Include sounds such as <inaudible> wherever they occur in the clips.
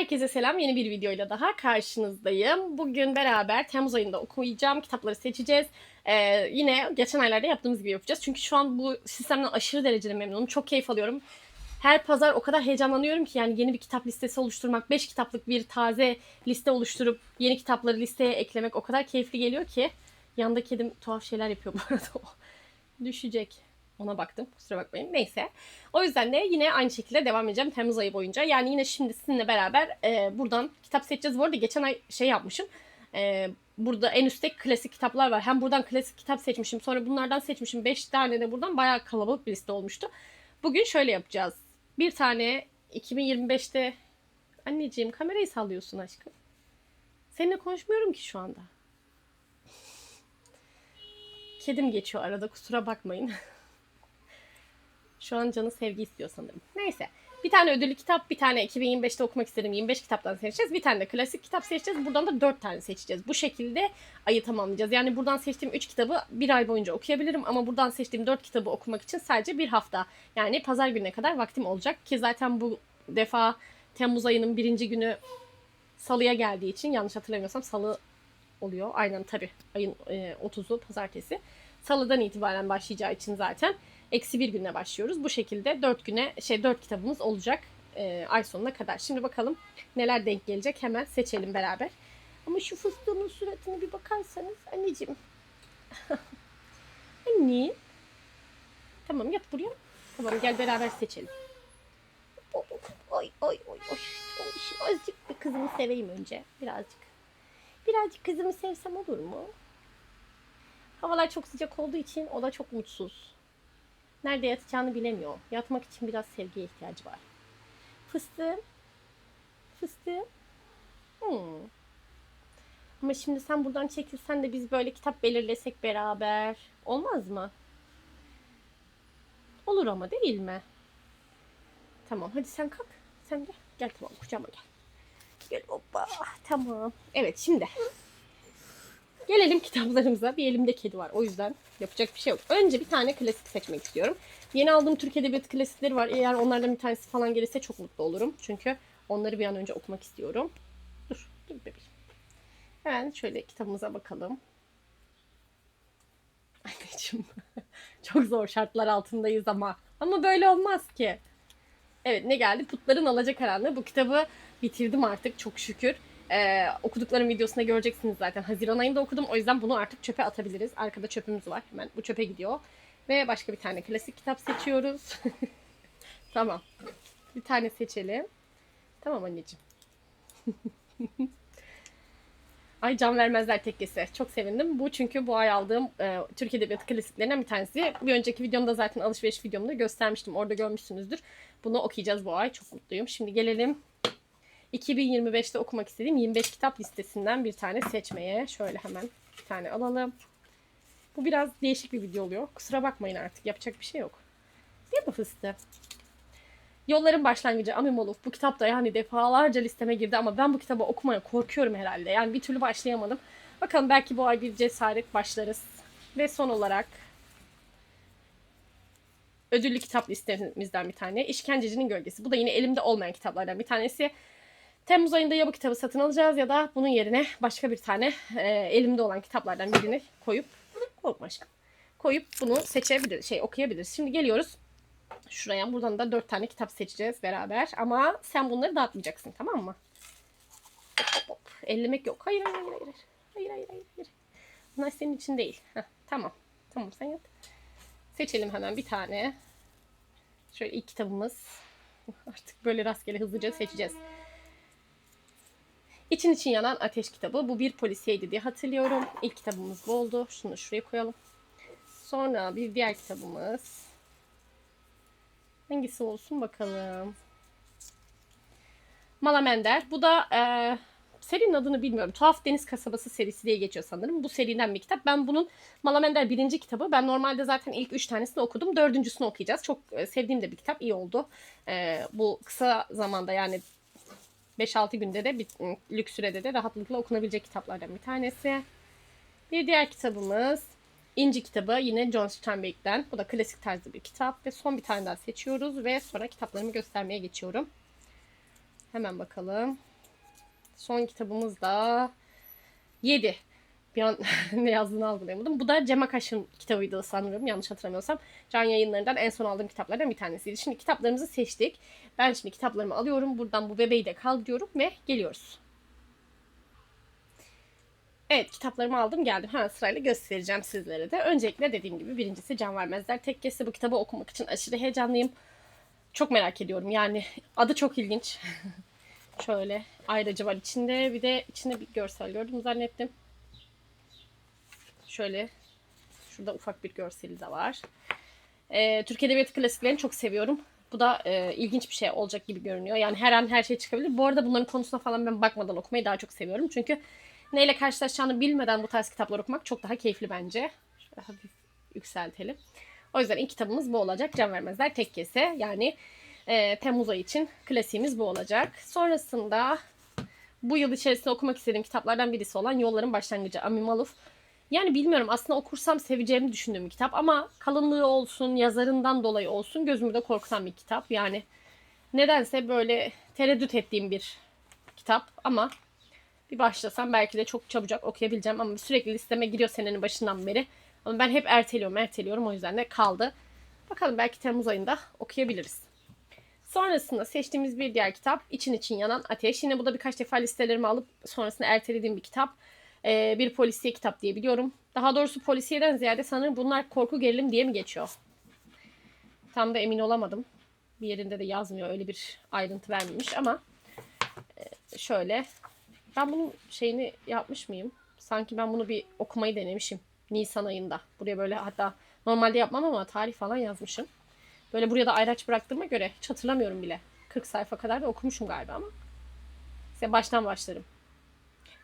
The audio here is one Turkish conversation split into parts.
Herkese selam. Yeni bir videoyla daha karşınızdayım. Bugün beraber Temmuz ayında okuyacağım kitapları seçeceğiz. Ee, yine geçen aylarda yaptığımız gibi yapacağız. Çünkü şu an bu sistemden aşırı derecede memnunum. Çok keyif alıyorum. Her pazar o kadar heyecanlanıyorum ki yani yeni bir kitap listesi oluşturmak, 5 kitaplık bir taze liste oluşturup yeni kitapları listeye eklemek o kadar keyifli geliyor ki. Yanında kedim tuhaf şeyler yapıyor bu arada. <laughs> Düşecek. Ona baktım. Kusura bakmayın. Neyse. O yüzden de yine aynı şekilde devam edeceğim Temmuz ayı boyunca. Yani yine şimdi sizinle beraber e, buradan kitap seçeceğiz. Bu arada geçen ay şey yapmışım. E, burada en üstte klasik kitaplar var. Hem buradan klasik kitap seçmişim. Sonra bunlardan seçmişim. 5 tane de buradan bayağı kalabalık bir liste olmuştu. Bugün şöyle yapacağız. Bir tane 2025'te anneciğim kamerayı sallıyorsun aşkım. Seninle konuşmuyorum ki şu anda. Kedim geçiyor arada kusura bakmayın. <laughs> Şu an canı sevgi istiyor sanırım. Neyse. Bir tane ödüllü kitap, bir tane 2025'te okumak istediğim 25 kitaptan seçeceğiz. Bir tane de klasik kitap seçeceğiz. Buradan da 4 tane seçeceğiz. Bu şekilde ayı tamamlayacağız. Yani buradan seçtiğim 3 kitabı bir ay boyunca okuyabilirim. Ama buradan seçtiğim 4 kitabı okumak için sadece bir hafta. Yani pazar gününe kadar vaktim olacak. Ki zaten bu defa Temmuz ayının birinci günü salıya geldiği için yanlış hatırlamıyorsam salı oluyor. Aynen tabii ayın e, 30'u pazartesi. Salıdan itibaren başlayacağı için zaten eksi bir güne başlıyoruz. Bu şekilde dört güne şey dört kitabımız olacak e, ay sonuna kadar. Şimdi bakalım neler denk gelecek hemen seçelim beraber. Ama şu fıstığımın suratına bir bakarsanız anneciğim. <laughs> Anne. Tamam yat buraya. Tamam gel beraber seçelim. Oy oy oy oy. Azıcık bir kızımı seveyim önce. Birazcık. Birazcık kızımı sevsem olur mu? Havalar çok sıcak olduğu için o da çok mutsuz. Nerede yatacağını bilemiyor. Yatmak için biraz sevgiye ihtiyacı var. Fıstığım. Fıstığım. Hmm. Ama şimdi sen buradan çekilsen de biz böyle kitap belirlesek beraber. Olmaz mı? Olur ama değil mi? Tamam hadi sen kalk. Sen gel. Gel tamam kucağıma gel. Gel hoppa. Tamam. Evet şimdi. Gelelim kitaplarımıza. Bir elimde kedi var. O yüzden yapacak bir şey yok. Önce bir tane klasik seçmek istiyorum. Yeni aldığım Türk Edebiyatı klasikleri var. Eğer onlardan bir tanesi falan gelirse çok mutlu olurum. Çünkü onları bir an önce okumak istiyorum. Dur, dur bebeğim. Hemen şöyle kitabımıza bakalım. <laughs> Anneciğim. <laughs> çok zor şartlar altındayız ama. Ama böyle olmaz ki. Evet ne geldi? Putların Alacakaranlığı. Bu kitabı bitirdim artık çok şükür. Ee, okuduklarım videosunda göreceksiniz zaten. Haziran ayında okudum. O yüzden bunu artık çöpe atabiliriz. Arkada çöpümüz var. Hemen bu çöpe gidiyor. Ve başka bir tane klasik kitap seçiyoruz. <laughs> tamam. Bir tane seçelim. Tamam anneciğim. <laughs> Ay can vermezler tekkesi. Çok sevindim. Bu çünkü bu ay aldığım e, Türk Edebiyatı klasiklerinden bir tanesi. Bir önceki videomda zaten alışveriş videomda göstermiştim. Orada görmüşsünüzdür. Bunu okuyacağız bu ay. Çok mutluyum. Şimdi gelelim 2025'te okumak istediğim 25 kitap listesinden bir tane seçmeye. Şöyle hemen bir tane alalım. Bu biraz değişik bir video oluyor. Kusura bakmayın artık. Yapacak bir şey yok. Değil mi fıstığı? Yolların Başlangıcı Amimolov. Bu kitap da yani defalarca listeme girdi ama ben bu kitabı okumaya korkuyorum herhalde. Yani bir türlü başlayamadım. Bakalım belki bu ay bir cesaret başlarız. Ve son olarak ödüllü kitap listemizden bir tane. İşkencecinin Gölgesi. Bu da yine elimde olmayan kitaplardan bir tanesi. Temmuz ayında ya bu kitabı satın alacağız ya da bunun yerine başka bir tane e, elimde olan kitaplardan birini koyup korkma aşkım. Koyup bunu seçebiliriz, şey okuyabiliriz. Şimdi geliyoruz şuraya. Buradan da dört tane kitap seçeceğiz beraber. Ama sen bunları dağıtmayacaksın tamam mı? Hop hop hop. Ellemek yok. Hayır hayır hayır. Hayır hayır hayır. hayır. Bunlar senin için değil. Heh, tamam. Tamam sen yat. Seçelim hemen bir tane. Şöyle ilk kitabımız. Artık böyle rastgele hızlıca seçeceğiz. İçin için yanan ateş kitabı. Bu bir polisiyeydi diye hatırlıyorum. İlk kitabımız bu oldu. Şunu şuraya koyalım. Sonra bir diğer kitabımız. Hangisi olsun bakalım. Malamender. Bu da e, serinin adını bilmiyorum. Tuhaf Deniz Kasabası serisi diye geçiyor sanırım. Bu seriden bir kitap. Ben bunun Malamender birinci kitabı. Ben normalde zaten ilk üç tanesini okudum. Dördüncüsünü okuyacağız. Çok e, sevdiğim de bir kitap. İyi oldu. E, bu kısa zamanda yani 5-6 günde de bir lüks sürede de rahatlıkla okunabilecek kitaplardan bir tanesi. Bir diğer kitabımız İnci kitabı yine John Steinbeck'ten. Bu da klasik tarzı bir kitap ve son bir tane daha seçiyoruz ve sonra kitaplarımı göstermeye geçiyorum. Hemen bakalım. Son kitabımız da 7. Bir an <laughs> ne yazdığını algılayamadım. Bu da Cem Akaş'ın kitabıydı sanırım yanlış hatırlamıyorsam. Can yayınlarından en son aldığım kitaplardan bir tanesiydi. Şimdi kitaplarımızı seçtik. Ben şimdi kitaplarımı alıyorum. Buradan bu bebeği de kaldırıyorum ve geliyoruz. Evet kitaplarımı aldım geldim. Hemen sırayla göstereceğim sizlere de. Öncelikle dediğim gibi birincisi Can Vermezler Tekkesi. Bu kitabı okumak için aşırı heyecanlıyım. Çok merak ediyorum. Yani adı çok ilginç. <laughs> Şöyle ayrıcı var içinde. Bir de içinde bir görsel gördüm zannettim. Şöyle şurada ufak bir görseli de var. Ee, Türk Edebiyatı klasiklerini çok seviyorum. Bu da e, ilginç bir şey olacak gibi görünüyor. Yani her an her şey çıkabilir. Bu arada bunların konusuna falan ben bakmadan okumayı daha çok seviyorum. Çünkü neyle karşılaşacağını bilmeden bu tarz kitaplar okumak çok daha keyifli bence. Şöyle hafif yükseltelim. O yüzden ilk kitabımız bu olacak. Can Vermezler Tekkesi. Yani e, Temmuz ayı için klasiğimiz bu olacak. Sonrasında bu yıl içerisinde okumak istediğim kitaplardan birisi olan Yolların Başlangıcı Ami Maluf. Yani bilmiyorum aslında okursam seveceğimi düşündüğüm bir kitap ama kalınlığı olsun, yazarından dolayı olsun gözümü de korkutan bir kitap. Yani nedense böyle tereddüt ettiğim bir kitap ama bir başlasam belki de çok çabucak okuyabileceğim ama sürekli listeme giriyor senenin başından beri. Ama ben hep erteliyorum, erteliyorum o yüzden de kaldı. Bakalım belki Temmuz ayında okuyabiliriz. Sonrasında seçtiğimiz bir diğer kitap İçin İçin Yanan Ateş. Yine bu da birkaç defa listelerimi alıp sonrasında ertelediğim bir kitap. Ee, bir polisiye kitap diye biliyorum. Daha doğrusu polisiyeden ziyade sanırım bunlar korku gerilim diye mi geçiyor? Tam da emin olamadım. Bir yerinde de yazmıyor öyle bir ayrıntı vermemiş ama e, şöyle ben bunun şeyini yapmış mıyım? Sanki ben bunu bir okumayı denemişim. Nisan ayında. Buraya böyle hatta normalde yapmam ama tarih falan yazmışım. Böyle buraya da ayraç bıraktığıma göre hiç hatırlamıyorum bile. 40 sayfa kadar da okumuşum galiba ama. Size baştan başlarım.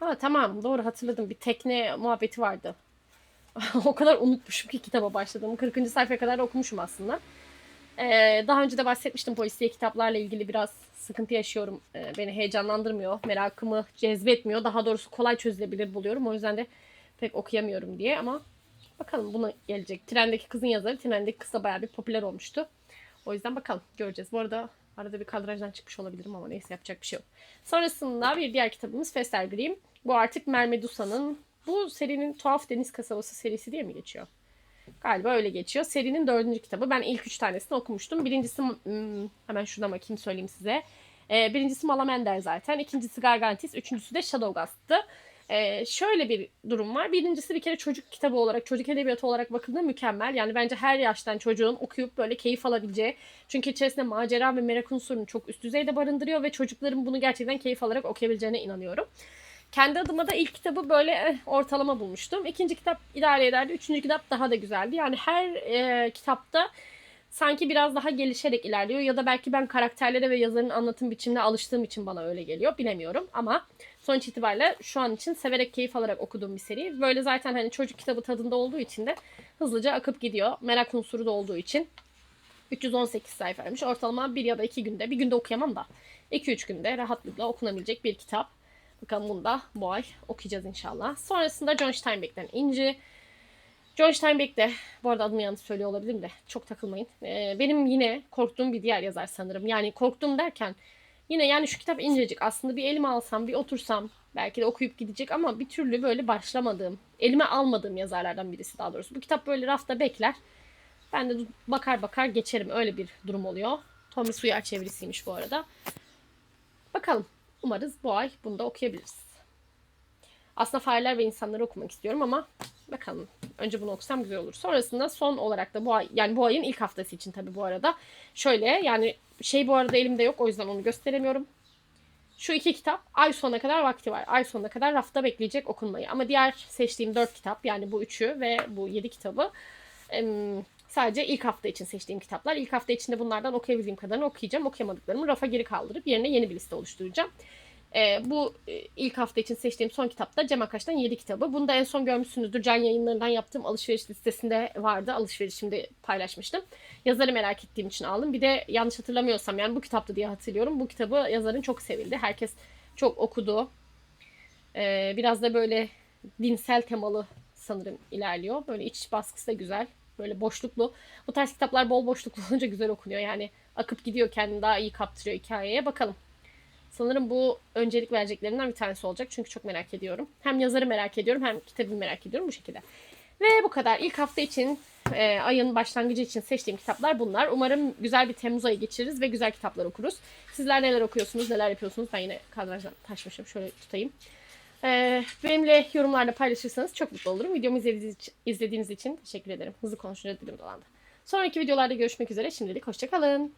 Ha tamam doğru hatırladım. Bir tekne muhabbeti vardı. <laughs> o kadar unutmuşum ki kitaba başladım. 40. sayfaya kadar da okumuşum aslında. Ee, daha önce de bahsetmiştim polisiye kitaplarla ilgili biraz sıkıntı yaşıyorum. Ee, beni heyecanlandırmıyor. Merakımı cezbetmiyor. Daha doğrusu kolay çözülebilir buluyorum. O yüzden de pek okuyamıyorum diye ama bakalım buna gelecek. Trendeki kızın yazarı Trendeki kız da bayağı bir popüler olmuştu. O yüzden bakalım göreceğiz. Bu arada arada bir kadrajdan çıkmış olabilirim ama neyse yapacak bir şey yok. Sonrasında bir diğer kitabımız Fester Grimm. Bu artık Mermedusa'nın bu serinin Tuhaf Deniz Kasabası serisi diye mi geçiyor? Galiba öyle geçiyor. Serinin dördüncü kitabı. Ben ilk üç tanesini okumuştum. Birincisi hmm, hemen şuna bakayım söyleyeyim size. Ee, birincisi Malamender zaten. İkincisi Gargantis. Üçüncüsü de Shadowgast'tı. Ee, şöyle bir durum var. Birincisi bir kere çocuk kitabı olarak, çocuk edebiyatı olarak bakıldığında mükemmel. Yani bence her yaştan çocuğun okuyup böyle keyif alabileceği. Çünkü içerisinde macera ve merak unsurunu çok üst düzeyde barındırıyor ve çocukların bunu gerçekten keyif alarak okuyabileceğine inanıyorum. Kendi adıma da ilk kitabı böyle eh, ortalama bulmuştum. İkinci kitap idare ederdi. Üçüncü kitap daha da güzeldi. Yani her e, kitapta sanki biraz daha gelişerek ilerliyor ya da belki ben karakterlere ve yazarın anlatım biçimine alıştığım için bana öyle geliyor bilemiyorum ama sonuç itibariyle şu an için severek keyif alarak okuduğum bir seri. Böyle zaten hani çocuk kitabı tadında olduğu için de hızlıca akıp gidiyor. Merak unsuru da olduğu için 318 sayfaymış. Ortalama bir ya da iki günde, bir günde okuyamam da 2-3 günde rahatlıkla okunabilecek bir kitap. Bakalım bunu da bu ay okuyacağız inşallah. Sonrasında John Steinbeck'ten İnci. John Steinbeck de, bu arada adını yanlış söylüyor olabilirim de çok takılmayın. Ee, benim yine korktuğum bir diğer yazar sanırım. Yani korktuğum derken yine yani şu kitap incecik. Aslında bir elime alsam, bir otursam belki de okuyup gidecek ama bir türlü böyle başlamadığım, elime almadığım yazarlardan birisi daha doğrusu. Bu kitap böyle rafta bekler. Ben de bakar bakar geçerim. Öyle bir durum oluyor. Thomas Uyar çevirisiymiş bu arada. Bakalım. Umarız bu ay bunu da okuyabiliriz. Aslında fareler ve insanları okumak istiyorum ama bakalım. Önce bunu okusam güzel olur. Sonrasında son olarak da bu ay yani bu ayın ilk haftası için tabii bu arada. Şöyle yani şey bu arada elimde yok o yüzden onu gösteremiyorum. Şu iki kitap ay sonuna kadar vakti var. Ay sonuna kadar rafta bekleyecek okunmayı. Ama diğer seçtiğim dört kitap yani bu üçü ve bu yedi kitabı sadece ilk hafta için seçtiğim kitaplar. İlk hafta içinde bunlardan okuyabildiğim kadarını okuyacağım. Okuyamadıklarımı rafa geri kaldırıp yerine yeni bir liste oluşturacağım. E, bu ilk hafta için seçtiğim son kitap da Cem Akaş'tan 7 kitabı. Bunu da en son görmüşsünüzdür. Can yayınlarından yaptığım alışveriş listesinde vardı. Alışverişimde paylaşmıştım. Yazarı merak ettiğim için aldım. Bir de yanlış hatırlamıyorsam yani bu kitaptı diye hatırlıyorum. Bu kitabı yazarın çok sevildi. Herkes çok okudu. E, biraz da böyle dinsel temalı sanırım ilerliyor. Böyle iç baskısı da güzel. Böyle boşluklu. Bu tarz kitaplar bol boşluklu <laughs> olunca güzel okunuyor. Yani akıp gidiyor kendini daha iyi kaptırıyor hikayeye. Bakalım. Sanırım bu öncelik vereceklerimden bir tanesi olacak. Çünkü çok merak ediyorum. Hem yazarı merak ediyorum hem kitabı merak ediyorum bu şekilde. Ve bu kadar. İlk hafta için e, ayın başlangıcı için seçtiğim kitaplar bunlar. Umarım güzel bir Temmuz ayı geçiririz ve güzel kitaplar okuruz. Sizler neler okuyorsunuz, neler yapıyorsunuz? Ben yine kadrajdan taşmışım. Şöyle tutayım. E, benimle yorumlarda paylaşırsanız çok mutlu olurum. Videomu izlediğiniz için, izlediğiniz için teşekkür ederim. Hızlı konuşunca dilim dolandı. Sonraki videolarda görüşmek üzere. Şimdilik hoşçakalın.